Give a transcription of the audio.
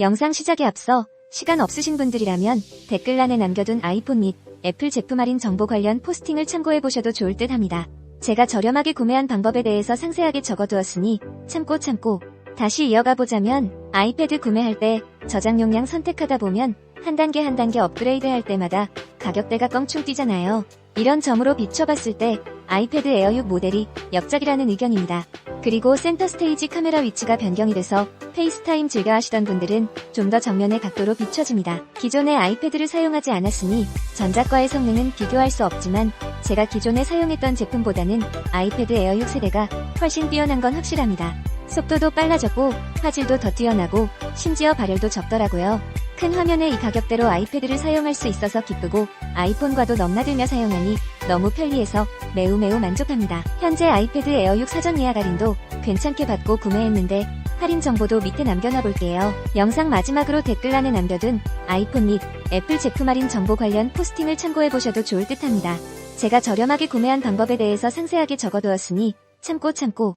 영상 시작에 앞서 시간 없으신 분들이라면 댓글란에 남겨둔 아이폰 및 애플 제품 할인 정보 관련 포스팅을 참고해보셔도 좋을 듯 합니다. 제가 저렴하게 구매한 방법에 대해서 상세하게 적어두었으니 참고 참고 다시 이어가 보자면 아이패드 구매할 때 저장 용량 선택하다 보면 한 단계 한 단계 업그레이드 할 때마다 가격대가 껑충 뛰잖아요. 이런 점으로 비춰봤을 때 아이패드 에어 6 모델이 역작이라는 의견입니다. 그리고 센터 스테이지 카메라 위치가 변경이 돼서 페이스타임 즐겨 하시던 분들은 좀 더 정면의 각도로 비춰집니다. 기존의 아이패드를 사용하지 않았으니 전작과의 성능은 비교할 수 없지만 제가 기존에 사용했던 제품보다는 아이패드 에어 6 세대가 훨씬 뛰어난 건 확실합니다. 속도도 빨라졌고 화질도 더 뛰어나고 심지어 발열도 적더라고요. 큰 화면의 이 가격대로 아이패드를 사용할 수 있어서 기쁘고 아이폰과도 넘나들며 사용하니 너무 편리해서 매우 매우 만족합니다. 현재 아이패드 에어 6 사전 예약 할인도 괜찮게 받고 구매했는데 할인 정보도 밑에 남겨놔 볼게요. 영상 마지막으로 댓글란에 남겨둔 아이폰 및 애플 제품 할인 정보 관련 포스팅을 참고해 보셔도 좋을 듯 합니다. 제가 저렴하게 구매한 방법에 대해서 상세하게 적어두었으니 참고 참고